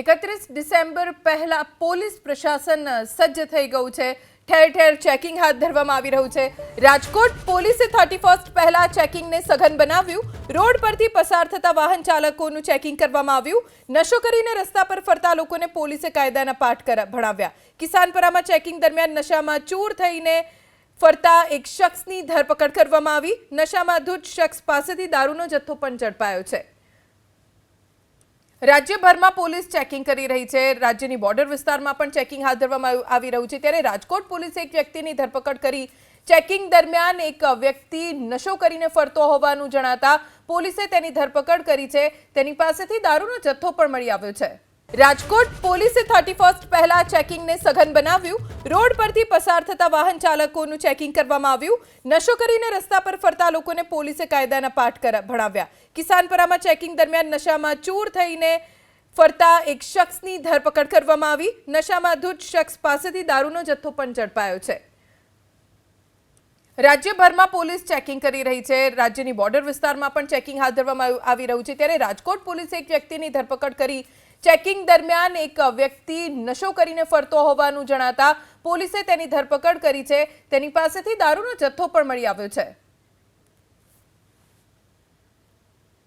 એકત્રીસ ડિસેમ્બર પહેલા પોલીસ પ્રશાસન સજ્જ થઈ ગયું છે. ઠેર ઠેર ચેકિંગ હાથ ધરવામાં આવી રહ્યું છે. રાજકોટ પોલીસે થર્ટી ફર્સ્ટ પહેલા ચેકિંગને સઘન બનાવ્યું. રોડ પરથી પસાર થતા વાહન ચાલકોનું ચેકિંગ કરવામાં આવ્યું. નશો કરીને રસ્તા પર ફરતા લોકોને પોલીસે કાયદાના પાઠ ભણાવ્યા. કિસાનપરામાં ચેકિંગ દરમિયાન નશામાં ચૂર થઈને ફરતા એક શખ્સની ધરપકડ કરવામાં આવી. નશામાં ધૂત શખ્સ પાસેથી દારૂનો જથ્થો પણ ઝડપાયો છે. રાજ્યભરમાં પોલીસ ચેકિંગ કરી રહી છે. રાજ્યની બોર્ડર વિસ્તારમાં પણ ચેકિંગ હાથ ધરવામાં આવી રહ્યું છે. ત્યારે રાજકોટ પોલીસે એક વ્યક્તિની ધરપકડ કરી. ચેકિંગ દરમિયાન એક વ્યક્તિ નશો કરીને ફરતો હોવાનું જણાતા પોલીસે તેની ધરપકડ કરી છે. તેની પાસેથી દારૂનો જથ્થો પણ મળી આવ્યો છે. રાજકોટ પોલીસે થર્ટી ફર્સ્ટ પહેલા ચેકિંગને સઘન બનાવ્યું. રોડ પરથી પસાર થતા વાહન ચાલકોનું ચેકિંગ કરવામાં આવ્યું. નશો કરીને રસ્તા પર ફરતા લોકોને પોલીસે કાયદાના પાઠ ભણાવ્યા. કિસાનપરામાં ચેકિંગ દરમિયાન નશામાં ચૂર થઈને ફરતા એક શખ્સની ધરપકડ કરવામાં આવી. નશામાં ધૂત શખ્સ પાસેથી દારૂનો જથ્થો પણ ઝડપાયો છે. રાજ્યભરમાં પોલીસ ચેકિંગ કરી રહી છે. રાજ્યની બોર્ડર વિસ્તારમાં પણ ચેકિંગ હાથ ધરવામાં આવી રહ્યું છે. ત્યારે રાજકોટ પોલીસે એક વ્યક્તિની ધરપકડ કરી. ચેકિંગ દરમિયાન એક વ્યક્તિ નશો કરીને ફરતો હોવાનું જણાતા પોલીસે તેની ધરપકડ કરી છે. તેની પાસેથી દારૂનો જથ્થો પણ મળી આવ્યો છે.